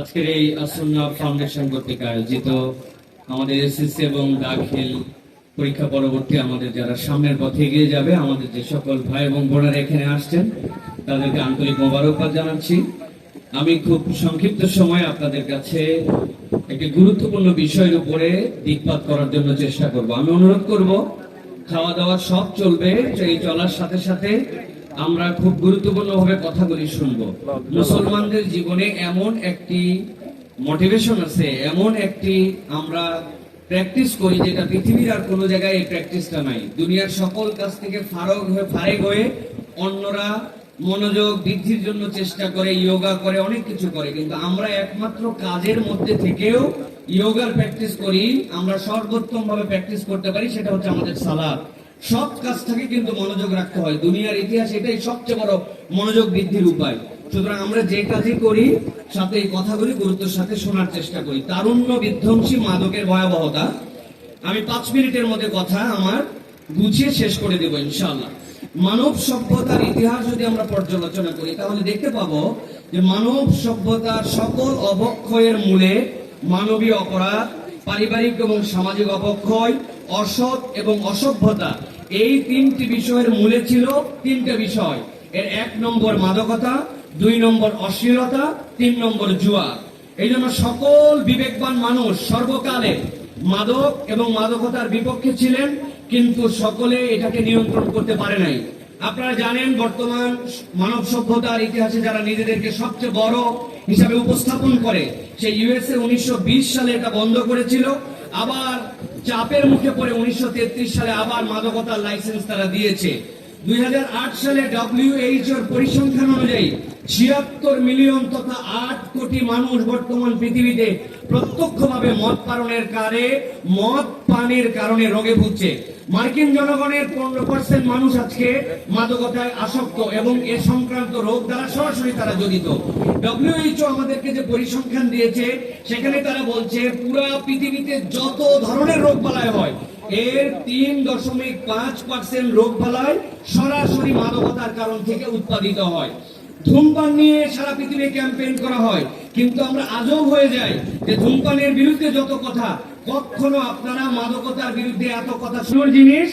আজকের এই আসন্না ফাউন্ডেশন কর্তৃক আয়োজিত আমাদের এসএসসি এবং দাখিল পরীক্ষা পরবর্তী আমাদের যারা সামনের পথে এগিয়ে যাবে, আমাদের যে সকল ভাই এবং বোনেরা এখানে আসছেন, তাদেরকে আন্তরিক মোবারকবাদ জানাচ্ছি। আমি খুব সংক্ষিপ্ত সময় আপনাদের কাছে একটি গুরুত্বপূর্ণ বিষয়ের উপরে দিকপাত করার জন্য চেষ্টা করব। আমি অনুরোধ করব খাওয়া দাওয়া সব চলবে, এই চলার সাথে সাথে আমরা খুব গুরুত্বপূর্ণভাবে কথাগুলি শুনব। মুসলমানদের জীবনে এমন একটি মোটিভেশন আছে এমন একটি আমরা প্র্যাকটিস করি যেটা পৃথিবীর আর কোনো জায়গায় এই প্র্যাকটিসটা নাই। দুনিয়ার সকল কাছ থেকে ফারক হয়ে ফারেক হয়ে অন্যরা মনোযোগ বৃদ্ধির জন্য চেষ্টা করে ইয়োগা করে অনেক কিছু করে। কিন্তু আমরা একমাত্র কাজের মধ্যে থেকেও ইয়োগার প্র্যাকটিস করি আমরা সর্বোত্তম ভাবে প্র্যাকটিস করতে পারি সেটা হচ্ছে আমাদের সালাদ। সব কাজ থেকে কিন্তু মনোযোগ রাখতে হয়। দুনিয়ার ইতিহাস এটাই সবচেয়ে বড় মনোযোগ বৃদ্ধির উপায়। সুতরাং আমরা যে কাজই করি, সাথে এই কথাগুলি গুরুত্বের সাথে শোনার চেষ্টা করি। তারুণ্য বিধ্বংসী মাদকের ভয়াবহতা। আমি পাঁচ মিনিটের মধ্যে কথা আমার গুছিয়ে শেষ করে দেব, ইনশাআল্লাহ। মানব সভ্যতার ইতিহাস যদি আমরা পর্যালোচনা করি, তাহলে দেখতে পাবো যে মানব সভ্যতার সকল অবক্ষয়ের মূলে মানবীয় অপরাধ, পারিবারিক এবং সামাজিক অবক্ষয় অসৎ এবং অসভ্যতা, এই তিনটি বিষয়ের মূলে ছিল তিনটে বিষয়। এর এক নম্বর মাদকতা, দুই নম্বর অশ্লীলতা, তিন নম্বর জুয়া। এই জন্য সকল বিবেকবান মানুষ সর্বকালে মাদক এবং মাদকতার বিপক্ষে ছিলেন, কিন্তু সকলে এটাকে নিয়ন্ত্রণ করতে পারে নাই। আপনারা জানেন, বর্তমান মানব সভ্যতার ইতিহাসে যারা নিজেদেরকে সবচেয়ে বড় হিসাবে উপস্থাপন করে, সেই ইউএসএ উনিশশো বিশ সালে এটা বন্ধ করেছিল। আবার চাপের মুখে পড়ে উনিশশো তেত্রিশ সালে আবার মাদকতার লাইসেন্স তারা দিয়েছে। দুই হাজার আট সালে ডব্লিউএইচওর পরিসংখ্যান অনুযায়ী ছিয়াত্তর মিলিয়ন তথা আট কোটি মানুষ বর্তমান পৃথিবীতে প্রত্যক্ষভাবে মদ পালনের কারে, মদ পানের কারণে রোগে ভুগছে। মার্কিন জনগণের পনেরো পার্সেন্ট মানুষ আজকে মাদকতায় আসক্ত এবং এ সংক্রান্ত রোগ দ্বারা সরাসরি তারা জড়িত। ডব্লিউএইচও আমাদেরকে যে পরিসংখ্যান দিয়েছে, সেখানে তারা বলছে পুরা পৃথিবীতে যত ধরনের রোগ বালায় হয়, এর তিন দশমিক পাঁচ পার্সেন্ট রোগ বালায় সরাসরি মাদকতার কারণ থেকে উৎপাদিত হয়। ধূমপান নিয়ে সারা পৃথিবী ক্যাম্পেইন করা হয়। কিন্তু আমরা আজব হয়ে যাই যে ধূমপানের বিরুদ্ধে যত কথা, কখনো আপনারা মাদকতার বিরুদ্ধে এত কথা শুনুন জিনিস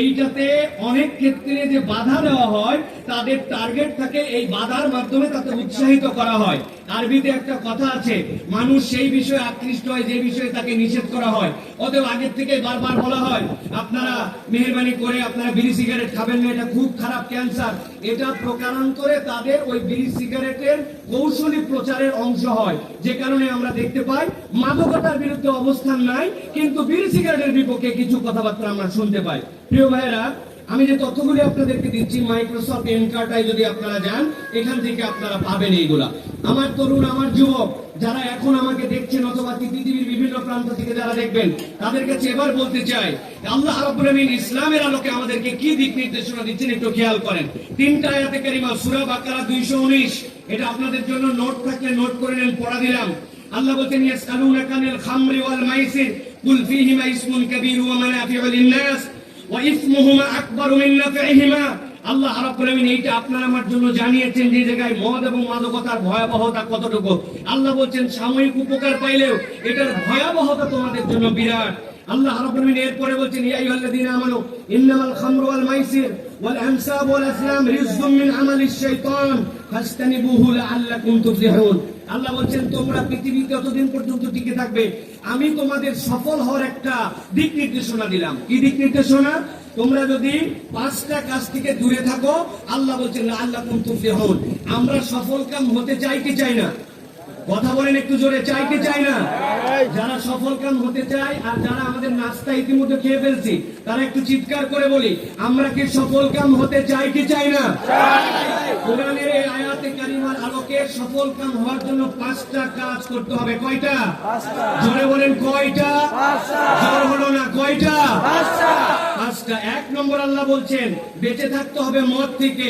এইটাতে অনেক ক্ষেত্রে যে বাধা দেওয়া হয়, তাদের টার্গেট থাকে এই বাধার মাধ্যমে তাতে উৎসাহিত করা হয়। আরবিতে একটা কথা আছে, মানুষ সেই বিষয়ে আকৃষ্ট হয় যে বিষয়ে তাকে নিষেধ করা হয়। অতএব আগের থেকে বারবার বলা হয়, আপনারা মেহরবানি করে আপনারা বিড়ি সিগারেট খাবেন না, এটা খুব খারাপ ক্যান্সার এটা প্রকারণ করে তাদের ওই বিড়ি সিগারেটের কৌশলী প্রচারের অংশ হয়, যে কারণে আমরা দেখতে পাই মাদকতার বিরুদ্ধে অবস্থান নাই, কিন্তু বিড়ি সিগারেটের বিপক্ষে কিছু কথাবার্তা আমরা শুনতে পাই। প্রিয় ভাইয়েরা, আমি যে তথ্যগুলি আপনাদেরকে দিচ্ছি মাইক্রোসফট এনকার্টায় যদি আপনারা যান, এখান থেকে আপনারা পাবেন এইগুলা। আমার তরুণ, আমার যুবক, যারা এখন আমাকে দেখছেন অথবা পৃথিবীর বিভিন্ন প্রান্ত থেকে যারা দেখবেন তাদের কাছে এবার বলতে চাই, আল্লাহ রাব্বুল ইসলামের আলোকে আমাদেরকে কি দিক নির্দেশনা দিচ্ছেন একটু খেয়াল করেন। তিনটা আয়াতে কারিমা, সূরা বাকারা 219 এটা আপনাদের জন্য নোট থাকলে নোট করে নেন, পড়া দিলাম। আল্লাহ বলছেন ইয়াসআলুনাকা আনিল খামরি ওয়াল মাইসির। কুল ফীহিমা ইসমুন কাবীর ওয়া মানাফিউ লিন-নাস ওয়া ইসমুহুমা আকবারু মিন নাফিহিমা আল্লাহ রাব্বুল আমিন এইটা আপনার আমার জন্য জানিয়েছেন যে জায়গায় মদ এবং মাদকতার ভয়াবহতা কতটুকু। আল্লাহ বলছেন, সাময়িক উপকার পাইলেও এটার ভয়াবহতা তোমাদের জন্য বিরাট। আল্লাহ রাব্বুল আমিন এরপরে বলছেন, ইয়া আইয়ুহাল্লাযীনা আমানু, ইন্নামাল খামরু ওয়াল মাইসির ওয়াল আনসাব ওয়াল আসলাম রিজকুম মিন আমালিশ শাইতান ফাজতানিবুহু লাআল্লাকুম তুফলিহুন। আল্লাহ বলছেন, তোমরা পৃথিবীতে যতদিন পর্যন্ত টিকে থাকবে। আমি তোমাদের সফল হওয়ার একটা দিক নির্দেশনা দিলাম। কি দিক নির্দেশনা? তোমরা যদি পাঁচটা কাজ থেকে দূরে থাকো, আল্লাহ বলছেন আল্লাহ কুম তুফলিহুন। আমরা সফল কাম হতে চাই কি চাই না? কথা বলেন একটু জোরে, চাই কি চাই না? যারা সফল কাম হতে চায় আর যারা আমাদের নাস্তা ইতিমধ্যে খেয়ে ফেলছি, তারা একটু চিৎকার করে বলি, আমরা কি সফল কাম হতে চাই কি চাই না? কোরআনের এই আয়াতে কারিমার আলোকে সফল কাম হওয়ার জন্য পাঁচটা কাজ করতে হবে। কয়টা? জোরে বলেন কয়টা? জোর হলো না কয়টা? পাঁচটা। এক নম্বর আল্লাহ বলছেন বেঁচে থাকতে হবে মদ থেকে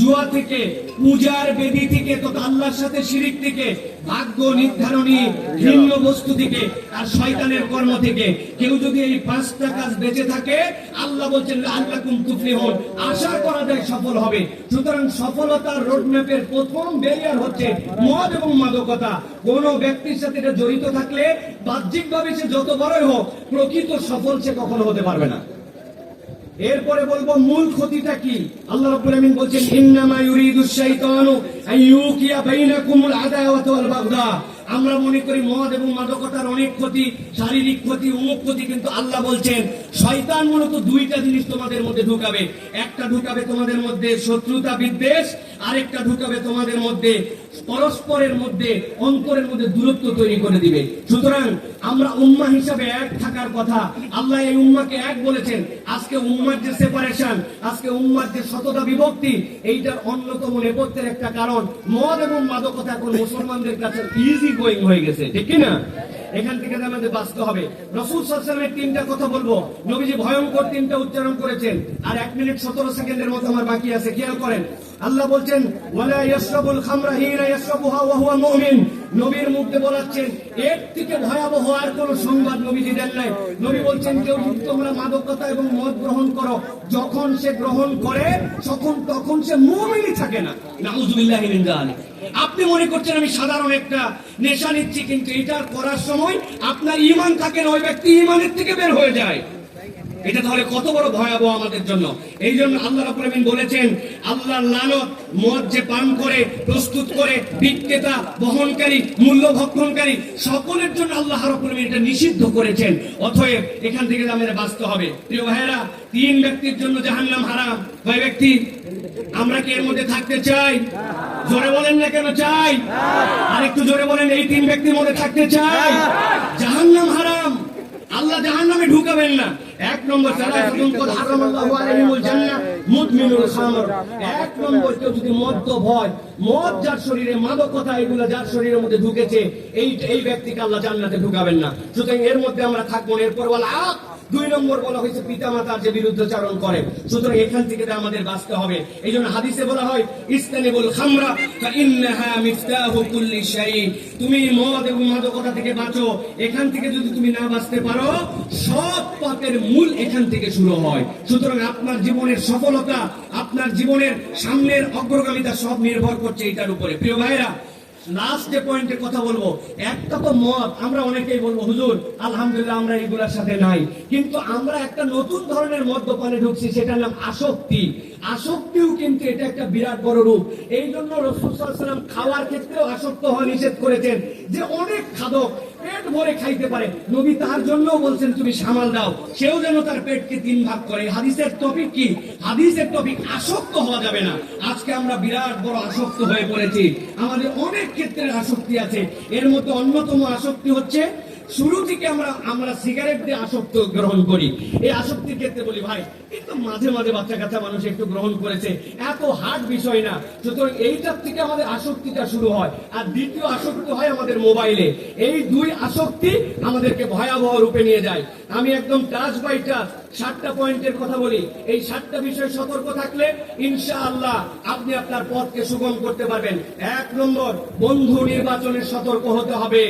জুয়া থেকে পূজার বেদি থেকে তো আল্লাহর সাথে শিরিক থেকে ভাগ্য নির্ধারণী ভিন্ন বস্তু থেকে আর শয়তানের কর্ম থেকে। কেউ যদি এই পাঁচটা কাজ বেঁচে থাকে আল্লাহ বলছেন আল্লাহ কুম তুফলিহুন। আশা করা যায় সফল হবে। সুতরাং সফলতার রোডম্যাপের প্রথম ব্যারিয়ার হচ্ছে মদ এবং মাদকতা। কোন ব্যক্তির সাথে এটা জড়িত থাকলে বাহ্যিকভাবে সে যত বড়ই হোক, প্রকৃত সফল সে কখনো হতে পারবে না। এরপরে বলব মূল ক্ষতিটা কি? আল্লাহ রাব্বুল আমিন বলছেন, ইন্নামা ইউরিদু শাইতানু আইয়ুকিয়া বাইনাকুমুল আদাওয়াতা ওয়াল বাগদা। আমরা মনে করি মদ এবং মাদকতার অনেক ক্ষতি, শারীরিক ক্ষতি, অমুক ক্ষতি, কিন্তু আল্লাহ বলছেন, শয়তান মূলত দুইটা জিনিস তোমাদের মধ্যে ঢুকাবে। একটা ঢুকাবে তোমাদের মধ্যে শত্রুতা বিদ্বেষ, আরেকটা ঢুকাবে তোমাদের মধ্যে পরস্পরের মধ্যে, অন্তরের মধ্যে দূরত্ব তৈরি করে দিবে। সুতরাং আমরা উম্মা হিসাবে এক থাকার কথা। আল্লাহ এই উম্মাকে এক বলেছেন, আজকে উম্মার যে সেপারেশন আজকে উম্মার যে সততা বিভক্তি, এইটার অন্যতম নেপথ্যের একটা কারণ। মদ এবং মাদকতা এখন মুসলমানদের কাছে ইজি গোয়িং হয়ে গেছে, ঠিক কি না এখান থেকে আমাদের বাঁচতে হবে। রসুল সালামের তিনটা কথা বলব। নবীজি ভয়ঙ্কর তিনটা উচ্চারণ করেছেন। আর এক মিনিট সতেরো সেকেন্ডের মতো আমার বাকি আছে। খেয়াল করেন। আল্লাহ বলছেন, ওয়ালা ইয়াশরাবুল খামরা হিনা ইয়াশরাবুহা ওয়া হুয়া মুমিন। নবীর মুখে বলাচ্ছেন, এর থেকে ভয়াবহ আর কোন সংবাদ নবীজি দেন নাই। নবী বলছেন, কেউ যদি তোমরা মাদকতা এবং মদ গ্রহণ করো, যখন সে গ্রহণ করে, তখন তখন সে মুমিনই থাকে না। নাউজুবিল্লাহি আপনি মনে করছেন আমি সাধারণ একটা নেশা নিচ্ছি, কিন্তু এটা করার সময় আপনার ইমান থাকে না, ওই ব্যক্তি ইমানের থেকে বের হয়ে যায়। এটা তাহলে কত বড় ভয়াবহ আমাদের জন্য। এই জন্য আল্লাহ আলামিন বলেছেন, আল্লাহর লানত মদ যে পান করে, প্রস্তুত করে, বিক্রেতা, বহনকারী মূল্য ভক্ষণকারী সকলের জন্য আল্লাহ আলামিন এটা নিষিদ্ধ করেছেন। অতএব এখান থেকে আমাদের বাঁচতে হবে। প্রিয় ভাইয়েরা, তিন ব্যক্তির জন্য জাহান্নাম হারাম। কয় ব্যক্তি? আমরা কি এর মধ্যে থাকতে চাই? জোরে বলেন না কেন চাই? আর একটু জোরে বলেন, এই তিন ব্যক্তির মধ্যে থাকতে চাই? জাহান্নাম হারাম। ঢুকাবেন না। এক নম্বর মদ যার শরীরে মাদকতা যার শরীরের মধ্যে ঢুকেছে, এই এই ব্যক্তিকে আল্লাহ জান্নাতে ঢুকাবেন না। সুতরাং এর মধ্যে আমরা থাকব এরপর বলা দুই নম্বর বলা হয়েছে পিতা মাতার যে বিরুদ্ধাচারণ করে। সুতরাং এখান থেকে আমাদের বাঁচতে হবে। এই জন্য হাদিসে বলা হয়, ইস্তানিবুল খামরা তুমি মদ এবং মাদকতা থেকে বাঁচো। এখান থেকে যদি তুমি না বাঁচতে পারো সব পাপের মূল এখান থেকে শুরু হয়। সুতরাং আপনার জীবনের সফলতা, আপনার জীবনের সামনের অগ্রগামিতা সব নির্ভর করছে এটার উপরে। প্রিয় ভাইরা লাস্ট যে পয়েন্টে কথা বলব, একটা তো মত, আমরা অনেকেই বলব, হুজুর, আলহামদুলিল্লাহ আমরা এগুলার সাথে নাই। কিন্তু আমরা একটা নতুন ধরনের মদ্যপানে ঢুকছি, সেটার নাম আসক্তি। আসক্তিও কিন্তু এটা একটা বিরাট বড় রূপ। এই জন্য রসুলাম খাওয়ার ক্ষেত্রেও আসক্ত হওয়া নিষেধ করেছেন যে অনেক খাদক পেট ভরে খাইতে পারে। নবী তার জন্য বলছেন, তুমি সামাল দাও। সেও যেন তার পেটকে তিন ভাগ করে। হাদিসের টপিক কি? হাদিসের টপিক আসক্ত হওয়া যাবে না। আজকে আমরা বিরাট বড় আসক্ত হয়ে পড়েছি। আমাদের অনেক ক্ষেত্রে আসক্তি আছে। এর মধ্যে অন্যতম আসক্তি হচ্ছে শুরু থেকে আমরা আমরা সিগারেট দিয়ে আসক্ত গ্রহণ করি। এই আসক্তির ক্ষেত্রে বলি, ভাই কিন্তু মাঝে মাঝে বাচ্চা কাচ্চা মানুষ একটু গ্রহণ করেছে। এত হার্ড বিষয় না। সুতরাং এইটার থেকে আমাদের আসক্তিটা শুরু হয়। আর দ্বিতীয় আসক্তি হয় আমাদের মোবাইলে। এই দুই আসক্তি আমাদেরকে ভয়াবহ রূপে নিয়ে যায়। আমি একদম টাচ বাই টাচ সাতটা পয়েন্টের কথা বলি। এই সাতটা বিষয় সতর্ক থাকলে ইনশাআল্লাহ আপনি আপনার পথকে সুগম করতে পারবেন। এক নম্বর বন্ধু নির্বাচনের সতর্ক হতে হবে।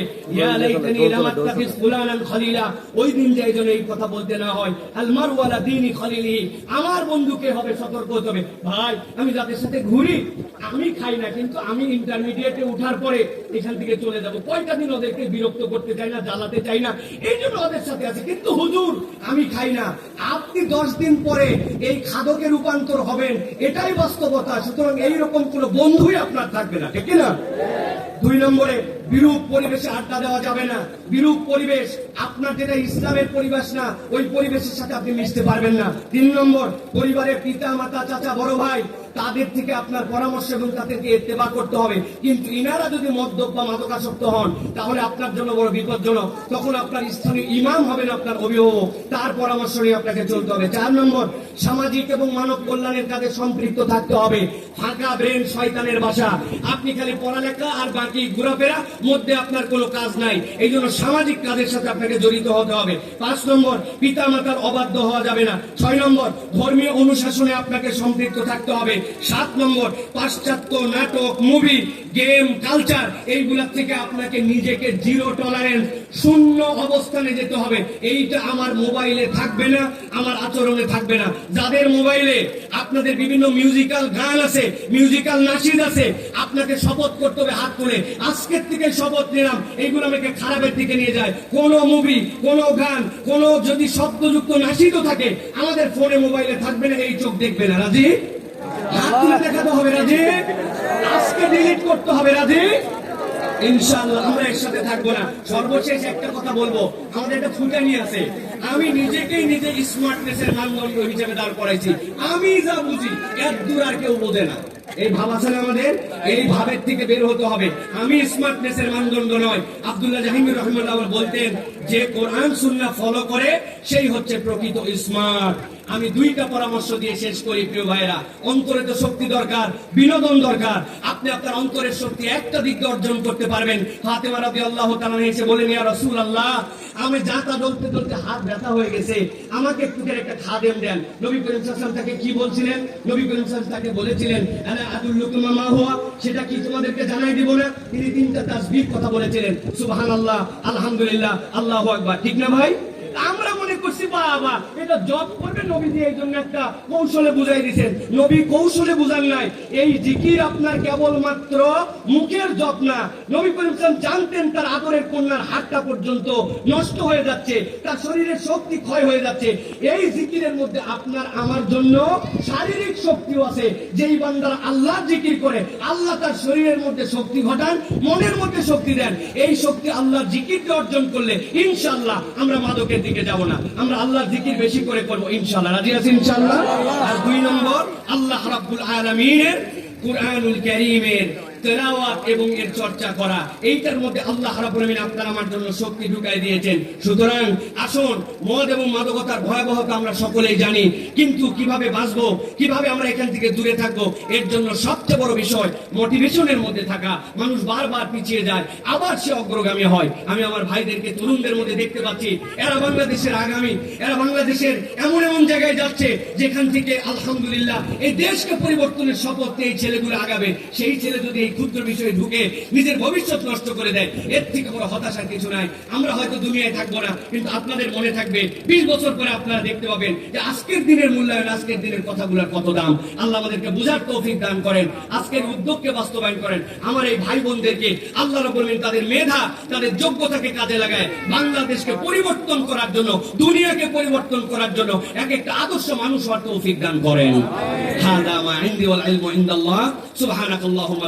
ওই দিন যে জন্য এই কথা বলতে না হয়। আল মারওয়ালা দিনী খলিলি। আমার বন্ধুকে হবে সতর্ক হতে হবে। ভাই আমি যাদের সাথে ঘুরি আমি খাই না কিন্তু আমি ইন্টারমিডিয়েটে উঠার পরে এখান থেকে চলে যাব। কয়টা দিন ওদেরকে বিরক্ত করতে চাই না জ্বালাতে চাই না? এই জন্য ওদের সাথে আছে। কিন্তু হুজুর আমি খাই না। আপনি দশ দিন পরে এই খাদকে রূপান্তর হবেন, এটাই বাস্তবতা। সুতরাং এইরকম কোন বন্ধুই আপনার থাকবে না, ঠিক না? দুই নম্বরে, বিরূপ পরিবেশে আড্ডা দেওয়া যাবে না। বিরূপ পরিবেশ আপনার যেটা ইসলামের পরিবেশ না, ওই পরিবেশের সাথে আপনি মিশতে পারবেন না। তিন নম্বর, পরিবারের পিতা, মাতা, চাচা, বড় ভাই, তাদের থেকে আপনার পরামর্শ এবং তাদেরকে ইত্তেবা করতে হবে। কিন্তু ইনারা যদি মদ্যপ বা মাদকাসক্ত হন, তাহলে আপনার জন্য বড় বিপজ্জনক। তখন আপনার স্থানীয় ইমাম হবেন আপনার অভিভাবক। তার পরামর্শ নিয়ে আপনাকে চলতে হবে। চার নম্বর, সামাজিক এবং মানব কল্যাণের কাজে সম্পৃক্ত থাকতে হবে। ফাঁকা ব্রেন শয়তানের বাসা। আপনি খালি পড়ালেখা আর ফাঁকি ঘোরাফেরা, মধ্যে আপনার কোনো কাজ নাই। এই জন্য সামাজিক কাজের সাথে আপনাকে জড়িত হতে হবে। পাঁচ নম্বর পিতা মাতার অবাধ্য হওয়া যাবে না। ছয় নম্বর, ধর্মীয় অনুশাসনে আপনাকে সম্পৃক্ত থাকতে হবে। সাত নম্বর, পাশ্চাত্য নাটক, মুভি, গেম, কালচার এইগুলা থেকে আপনাকে নিজেকে জিরো টলারেন্স শূন্য অবস্থানে যেতে হবে। এইটা আমার মোবাইলে থাকবে না, আমার আচরণে থাকবে না। যাদের মোবাইলে আপনাদের বিভিন্ন মিউজিক্যাল গান আছে মিউজিক্যাল নাচিদ আছে, আপনাকে শপথ করতে হবে হাত তুলে। আজকের থেকে শপথ নিলাম, এইগুলো আমাকে খারাপের দিকে নিয়ে যায়। কোন মুভি কোন গান, কোন যদি শব্দযুক্ত নাচিত থাকে, আমাদের ফোনে মোবাইলে থাকবে না, এই চোখ দেখবে না। রাজি? হাত তুলে দেখাতে হবে, রাজি? আজকে ডিলিট করতে হবে, রাজি? ইনশাআল্লাহ আমরা একসাথে থাকব না। সর্বশেষ একটা কথা বলব, আমাদের একটা ফুটানি আছে। আমি নিজেকেই নিজে স্মার্টনেসের মানদণ্ড হিসেবে দাঁড় করাইছি। আমি যা বুঝি, এর দূর আর কেউ বোঝে না। এই ভাব আছে আমাদের এই ভাবের থেকে বের হতে হবে। আমি স্মার্টনেসের মানদণ্ড নয়। আব্দুল্লাহ জাহাঙ্গীর রহমান বলতেন, যে কোরআন সুন্না ফলো করে, সেই হচ্ছে প্রকৃত স্মার্ট। আমি দুইটা পরামর্শ দিয়ে শেষ করি, প্রিয় ভাইরা অন্তরে তো শক্তি দরকার, বিনোদন দরকার। আপনি আপনার অন্তরের শক্তি একটা দিক দিয়ে অর্জন করতে পারবেন। ফাতেমা রাবি আল্লাহ তাআলা এসে বলেন ইয়া রাসূলুল্লাহ, আমি যাতা চলতে চলতে হাত ব্যথা হয়ে গেছে। আমাকে একটু একটা খাদেম দেন। নবী করিম সাল্লাল্লাহু তাকে কি বলছিলেন? নবী করিম ওয়াসাল্লাম তাকে বলেছিলেন, আলা আদুল্লুকুম মা হুয়া, সেটা কি তোমাদেরকে জানাই দিব না? তিনি তিনটা তাসবিহ কথা বলেছিলেন। সুবহানাল্লাহ, আলহামদুলিল্লাহ, আল্লাহু আকবার। ঠিক না ভাই? করছি বাবা এটা জব করবে নবী দিয়ে এই জন্য একটা কৌশলে বুঝাই দিয়েছেন নবী কৌশলে বুঝান নাই। এই জিকির আপনার কেবলমাত্র মুখের জপ না। নবী করিম জানতেন তার আদরের কন্যার হাতটা পর্যন্ত নষ্ট হয়ে যাচ্ছে, তার শরীরের শক্তি ক্ষয় হয়ে যাচ্ছে। এই জিকিরের মধ্যে আপনার আমার জন্য শারীরিক শক্তিও আছে। যেই বান্দার আল্লাহ জিকির করে, আল্লাহ তার শরীরের মধ্যে শক্তি ঘটান, মনের মধ্যে শক্তি দেন। এই শক্তি আল্লাহর জিকিরকে অর্জন করলে ইনশাআল্লাহ আমরা মাদকের দিকে যাব না। আমরা আল্লাহর জিকির বেশি করে করব ইনশাল্লাহ রাজি আছি ইনশাল্লাহ আর দুই নম্বর, আল্লাহ রাব্বুল আলমিনের কুরআনুল কারীমের তেলাওয়াত এবং এর চর্চা করা। এইটার মধ্যে আল্লাহ রাব্বুল আপনার আমার জন্য শক্তি ঢুকাই দিয়েছেন। সুতরাং আসুন, মদ এবং মাদকতার ভয়াবহতা আমরা সকলেই জানি। কিন্তু কীভাবে বাঁচবো, কীভাবে আমরা এখান থেকে দূরে থাকব, এর জন্য সবচেয়ে বড় বিষয় মোটিভেশনের মধ্যে থাকা। মানুষ বারবার পিছিয়ে যায়, আবার সে অগ্রগামী হয়। আমি আমার ভাইদেরকে, তরুণদের মধ্যে দেখতে পাচ্ছি, এরা বাংলাদেশের আগামী, এরা বাংলাদেশের এমন এমন জায়গায় যাচ্ছে, যেখান থেকে আলহামদুলিল্লাহ এই দেশকে পরিবর্তনের শপথ এই ছেলেগুলো আগাবে। সেই ছেলে যদি এই ক্ষুদ্র বিষয়ে ঢুকে নিজের ভবিষ্যৎ নষ্ট করে দেয়। এর থেকে বড় হতাশার কিছু নাই। আমরা হয়তো দুনিয়ায় থাকব না, কিন্তু আপনাদের মনে থাকবে, বিশ বছর পরে আপনারা দেখতে পাবেন যে আজকের দিনের মূল্যায়ন, আজকের দিনের কথাগুলোর কত দাম। আল্লাহ আমাদেরকে বুঝার তৌফিক দান করেন, আজকের উদ্যোগকে বাস্তবায়ন করেন। আমার এই ভাই বোনদেরকে আল্লাহ বলবেন তাদের মেধা, তাদের যোগ্যতাকে কাজে লাগায়, বাংলাদেশকে পরিবর্তন করার জন্য, দুনিয়াকে পরিবর্তন করার জন্য এক একটা আদর্শ মানুষ হওয়ার তৌফিক দান করেন। হাদা মা ইনদি ওয়াল ইলমু ইনদাল্লাহ, সুবহানাকাল্লাহুম্মা